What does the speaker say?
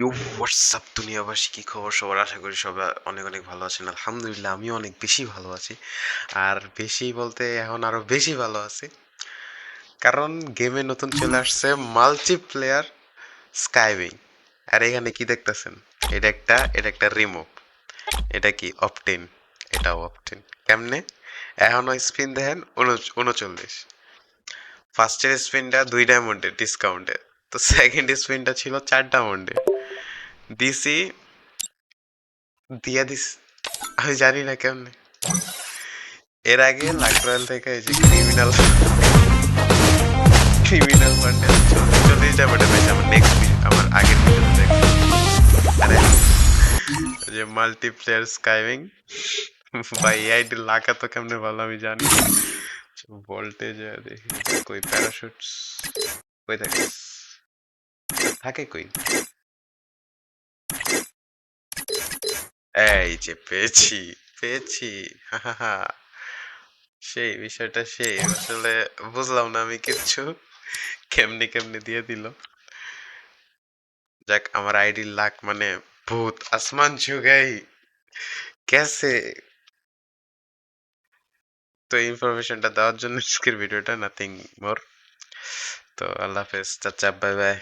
You WhatsApp দুনিয়াবাসী? খবর সবার? আশা করি সবাই অনেক অনেক ভালো আছেন। আলহামদুলিল্লাহ, আমিও অনেক বেশি ভালো আছি। আর বেশি বলতে এখন আরও বেশি ভালো আছি। কারণ গেমে নতুন চলে আসছে মাল্টিপ্লেয়ার স্কাইবিং আর এখানে কি দেখতেছেন? এটা একটা এটা একটা রিমুভ এটা কি অপটেন এটাও অপটেন কেমনে? এখনও স্পিন দেখেন উনচ- উনচল্লিশ। ফার্স্টের স্পিনটা দুই ডায়মন্ডে ডিসকাউন্টে তো সেকেন্ড স্পিনটা ছিল চার ডায়মন্ডে দিছি, দিয়া দিস আমি জানি না কেমনে। এর আগে লাকরয়েল থেকে এই যে ক্রিমিনাল ক্রিমিনাল বান্ডেল চল্লিশ ডায়মন্ডে পেয়েছে আমার নেক্সট আমার আগের ভিডিওতে দেখছি আরে যে মাল্টিপ্লেয়ার স্কাইভিং ভাই আইডি লাকা তো কেমনে ভালো আমি জানি। ভোল্টেজ দেখি, কই প্যারাশুট কই থাকে থাকে কই? এই যে পেয়েছি পেয়েছি। সেই বিষয়টা সেই, আসলে বুঝলাম না আমি কিচ্ছু। কেমনি কেমনি দিয়ে দিল? যাক, আমার আইডি লাক মানে ভূত, আসমান ছুগাই কেসে তো ইনফরমেশনটা দেওয়ার জন্য আজকের ভিডিওটা নাথিং মোর তো আল্লাহ হাফেজ, চাচা বাই বাই